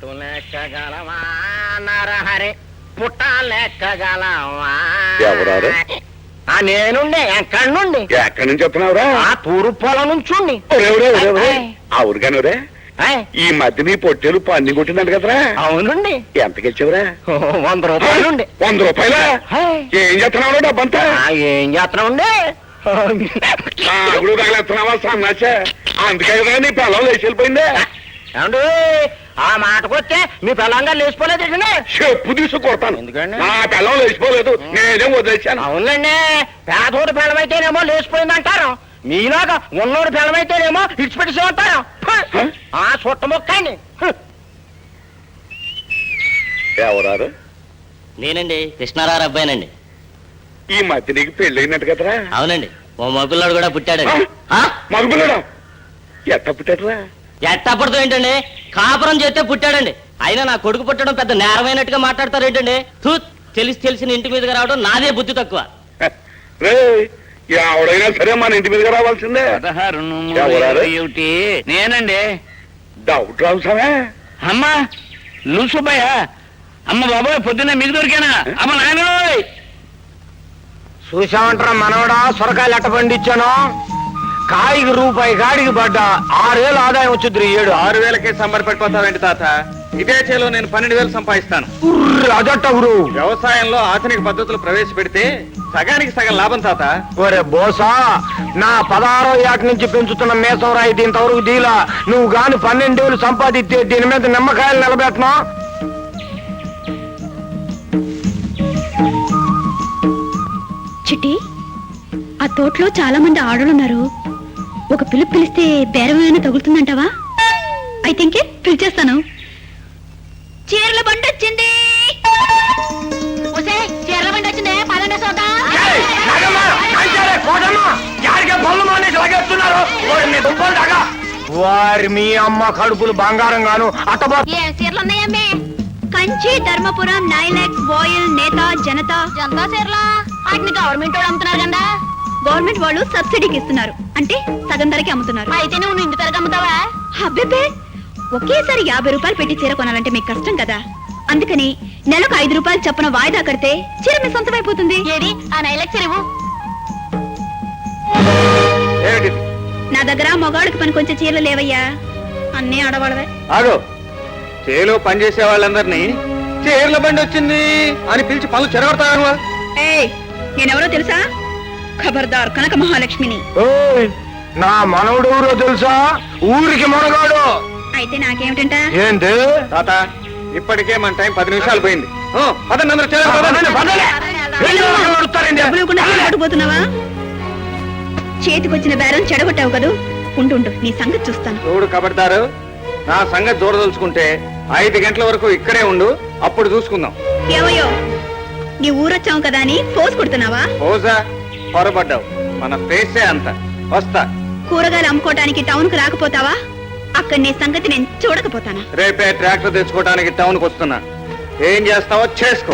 చెట్టు లెక్కగలవా నరహరి పుట్ట లెక్కగలవా ఎవరారు? ఆ నేనుండే ఎక్కడి నుండి ఎక్కడి నుంచి చెప్తున్నావురా ఆ తూరు పొలం నుంచుండి. ఆ ఊరికానురే? ఆయ్, ఈ మధ్య నీ పొట్టేలు పన్ని కొట్టిందంట కదరా? అవునండి. ఎంతకి ఇచ్చావురా? ఓ, వంద రూపాయలుండి. వంద రూపాయలా? ఏం చేస్తున్నావు డబ్బంతా? ఏం చేస్తున్నాండి ఆగుడు తగలేస్తున్నావా సన్నాచ అందుకే కదా నీ పిల్లలు లేచి వెళ్ళిపోయిందే. ఏమండి? ఆ మాటకొస్తే మీ పిల్లంగా లేచిపోలేదు చెప్పు తీసు కొడతాను. ఎందుకండి? నా పిల్లలు లేచిపోలేదు. నేనేం వదిలేశాను. అవునండి పేదోడు పిల్లమైతేనేమో లేచిపోయింది అంటారు మీలాగా ఉన్నోడు పిల్లమైతేనేమో ఇడిచిపెట్టేసి ఉంటారు? ఆ చుట్ట మొక్కండి. ఎవరారు? నేనండి కృష్ణారావు అబ్బాయినండి. ఈ మధ్య నీకు పెళ్ళైనట్టు కదరా? అవునండి ఓ మగపిల్లాడు కూడా పుట్టాడండి. ఆ? మగపిల్లడా ఎట్ట పుట్టాడురా? ఎట్టా పుడతాం ఏంటండి? కాపురం చేస్తే పుట్టాడండి. అయినా నా కొడుకు పుట్టడం పెద్ద నేరమైనట్టుగా మాట్లాడతారు ఏంటండి తూ తెలిసి తెలిసిన ఇంటి మీదకి రావడం నాదే బుద్ధి తక్కువ. ఎవడైనా సరే మన ఇంటి మీదకి రావాల్సిందే. పదహారు? ఏమిటి? నేనండి. డౌట్ రావు సమే అమ్మా అమ్మ బాబాయ్ పొద్దున్న మీకు దొరికానా? అమ్మ నాయన చూసామంటారా మనవడా? సొరకాయలు ఎట్ట పండించాను? కాయికి రూపాయి కాడికి పడ్డా ఆరేళ్ళు ఆదాయం వచ్చింది ఏడు. ఆరు వేలకే సంబరపడిపోతావేంటి తాత? ఇదే చేలో నేను పన్నెండు వేలు సంపాదిస్తాను. ఉర్ర్, అదట్ట గురు. వ్యవసాయంలో ఆధునిక పద్ధతులు ప్రవేశపెడితే సగానికి సగం లాభం తాత. ఒరే బోసా నా పదహారో ఏట నుంచి పెంచుతున్న మేసం రాయి ఇంతవరకు దీలా. నువ్వు గాని పన్నెండేళ్ళు సంపాదిస్తే దీని మీద నిమ్మకాయలు నిలబెట్టనా? చిట్టి ఆ తోటలో చాలా మంది ఆడలున్నారు ఒక పిలుపు పిలిస్తే బేరం ఏమైనా తగులుతుందంటావా? అయితే ఇంకే పిలిచేస్తాను. చీరల బండి వచ్చింది. చీరల బండి వచ్చిందే? పదండి వారి మీ అమ్మ కడుపులు బంగారం గాను అట్టబో ఏ చీరలు ఉన్నాయమ్మే కంచి ధర్మపురం నైలాక్స్ బాయిల్ నేత జనత. జనతా చీరలా? వాటిని గవర్నమెంట్ వాళ్ళు అమ్ముతున్నారు కదా. గవర్నమెంట్ వాళ్ళు సబ్సిడీకి ఇస్తున్నారు. అంటే సగం ధరకి అమ్ముతున్నారు. అయితే నువ్వు ఇంటి ధరకు అమ్ముతావా? అబ్బే ఒకేసారి యాభై రూపాయలు పెట్టి చీర కొనాలంటే మీకు కష్టం కదా. అందుకని నెలకు ఐదు రూపాయలు చొప్పున వాయిదా కడితే చీర మీ సొంతమైపోతుంది. ఏది? ఆ నైలాక్ చీర ఇవ్వు. ఏమిటిది? నా దగ్గర మగాళ్ళకి పని కొంచెం చీరలు లేవయ్యా. అన్నీ ఆడవాళ్ళవే. ఆగో. చేలో పనిచేసే వాళ్ళందరినీ చీరల బండి వచ్చింది అని పిలిచి పనులు చెరగొడతాను ఏయ్ నేనెవరో తెలుసా? ఖబర్దార్ కనక మహాలక్ష్మిని. నా మనవడు ఊరో తెలుసా? ఊరికి మనగాడు. అయితే నాకేమిటంట? ఏంటి? తాత ఇప్పటికే మన టైం పది నిమిషాలు పోయింది. ఓ, పదండి అందరూ. వెళ్ళి చేతికొచ్చిన బేరం చెడగొట్టావు కదూ? ఉండు ఉండు, నీ సంగతి చూస్తాను. చూడు కబడ్దారు నా సంగతి చూడదలుచుకుంటే ఐదు గంటల వరకు ఇక్కడే ఉండు అప్పుడు చూసుకుందాం. ఏమయ్యో నీ ఊరొచ్చావు కదా అని ఫోర్స్ కొడుతున్నావా? ఓజా పొరపడ్డావు. మన ఫేసే అంత. వస్తా. కూరగాయలు అమ్ముకోవడానికి టౌన్కు రాకపోతావా? అక్కడ నీ సంగతి నేను చూడకపోతానా? రేపే ట్రాక్టర్ తెచ్చుకోవడానికి టౌన్కి వస్తున్నా. ఏం చేస్తావో చేసుకో.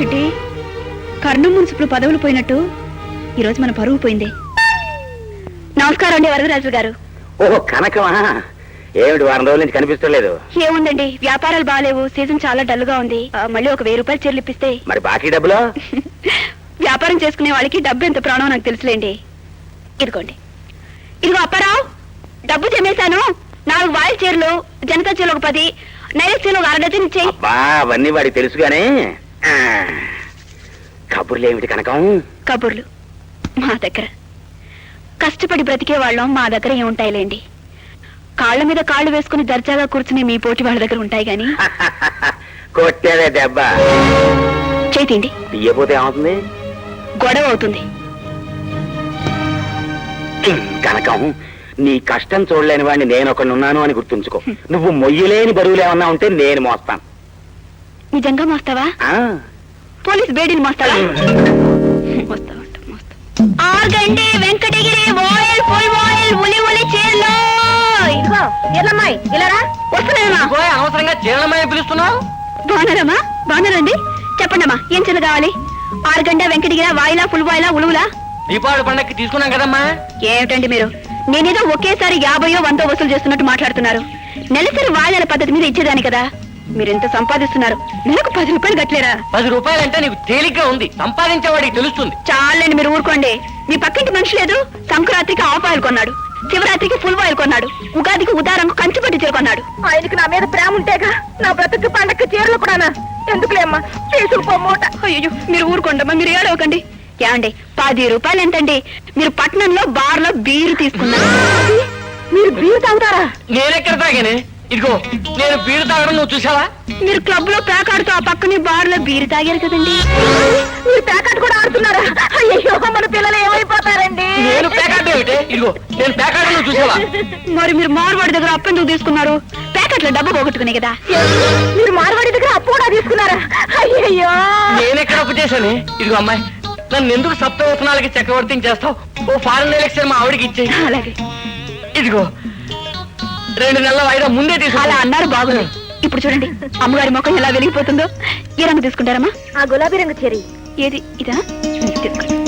చిట్టి కర్ణం మున్సిపల్ పదవులు పోయినట్టు ఈరోజు మన పరువు పోయింది. నమస్కారం అండి వరదరాజు గారు. ఓహో కనకమా? ఏమిటి వారం రోజుల నుంచి కనిపిస్తలేదు? ఏముందండి వ్యాపారాలు బాగాలేవు సీజన్ చాలా డల్గా ఉంది. ఆ, మళ్ళీ ఒక వెయ్యి రూపాయలు చీరలు ఇప్పిస్తే. మరి బాకీ డబ్బులు? వ్యాపారం చేసుకునే వాళ్ళకి డబ్బు ఎంత ప్రాణం నాకు తెలుసులేండి. ఇదిగోండి. ఇదిగో అప్పారావు డబ్బు జమేశాను. నాలుగు వాయిల్ చీరలు జనతా చీరలు ఒక పది నైరస్ చీరలు ఒక అరడజన్ ఇచ్చేయి. అబ్బా అవన్నీ వాడికి తెలుసు గానీ ఆ, కబుర్లు ఏమిటి కనకం? కబుర్లు. మా దగ్గర. కష్టపడి బ్రతికే వాళ్ళం మా దగ్గర ఏముంటాయిలేండి. కాళ్ళ మీద కాళ్ళు వేసుకుని దర్జాగా కూర్చుని మీ పోటీ వాళ్ళ దగ్గర ఉంటాయి గాని. కొట్టేదే దెబ్బ. చేతిండి తీయపోతే ఏమవుతుంది? గొడవ అవుతుంది. కనకం. నీ కష్టం చూడలేని వాడిని నేను ఒకనున్నాను అని గుర్తుంచుకో. నువ్వు మొయ్యలేని బరువులు ఏమన్నా ఉంటే నేను మోస్తాను. నిజంగా మోస్తావా? ఆ, పోలీస్ బేడీని మోస్తావా? మోస్తావంట, మోస్తా. ఆగండి వెంకటగిరి ఓయిల్ ఫుల్ ఓయిల్ ఉలి ఉలి చీరలు ఇదిగో ఎల్లమ్మాయి ఇలారా? వస్తున్నాయమ్మా. అనవసరంగా చీరలమని పిలుస్తున్నావు? బాగున్నారమ్మా బాగున్నారండి. చెప్పండమ్మా ఏం చీరలు కావాలి? ఆరు గంట వెంకటగిరి వాయిలా ఫుల్ వాయిలా ఉలువులా? దీపావళి పండక్కి తీసుకున్నాం కదమ్మా. ఏమిటండి మీరు? నేనేదో ఒకేసారి యాభయో వందో వసూలు చేస్తున్నట్టు మాట్లాడుతున్నారు. నెలసరి వాయిదాల పద్ధతి మీద ఇచ్చేదాని కదా. మీరు ఎంత సంపాదిస్తున్నారు. నెలకు పది రూపాయలు కట్టలేరా? పది రూపాయలంటే నీకు తేలిగ్గా ఉంది. సంపాదించేవాడికి తెలుస్తుంది. చాలండి మీరు ఊరుకోండి. మీ పక్కింటి మనిషి లేదు సంక్రాంతికి ఆఫ్ ఆయిల్ కొన్నాడు శివరాత్రికి ఫుల్ ఆయిల్ కొన్నాడు ఉగాదికి ఉదారంకు కంచిపట్టి చీర కొన్నాడు. ఆయనకి నా మీద ప్రేమ ఉంటేగా నా బ్రతుకు పండక్కి చీరలు కూడానా? ఎందుకులేమ్మా తీసుకుపోమూట అయ్యో మీరు ఊరుకోండమ్మా మీరు ఏడవకండి. ఏమండి పది రూపాయలు ఎంతండి? మీరు పట్నంలో బార్లో బీరు తీసుకున్నారు మీరు బీరు తాగుతారా? నేనెక్కడ తాగానే? ఇదిగో నేను బీరు తాగడం నువ్వు చూసావా మీరు క్లబ్లో పేకాడుతూ ఆ పక్కనే బార్లో బీరు తాగారు కదండి. మీరు ప్యాకెట్ కూడా ఆడుతున్నారా? అయ్యో మన పిల్లలు ఏమైపోతారండి? నేను పేకాట ఏమిటే? ఇదిగో నేను పేకాట నువ్వు చూసావా మరి మీరు మార్వాడి దగ్గర అప్పు ఎందుకు తీసుకున్నారు? ప్యాకెట్లో డబ్బు పోగొట్టుకునే కదా. మీరు మార్వాడి దగ్గర అప్పు కూడా తీసుకున్నారా? అయ్యయ్యో. నేనెక్కడ అప్పు చేశాను? ఇదిగో అమ్మాయి నన్ను ఎందుకు సప్తవసనాలకి చక్రవర్తిని చేస్తావు? ఓ ఫారెన్ ఎలక్షన్ మా ఆవిడకి ఇచ్చే అలాగే. ఇదిగో రెండు నెలల వాయిదా ముందే తీసుకు అలా అన్నారు బాగుంది ఇప్పుడు చూడండి అమ్మగారి ముఖం ఎలా వెలిగిపోతుందో. ఏ రంగు తీసుకుంటారమ్మా. ఆ గులాబీ రంగు చీర ఏది? ఇదా? తీసుకోండి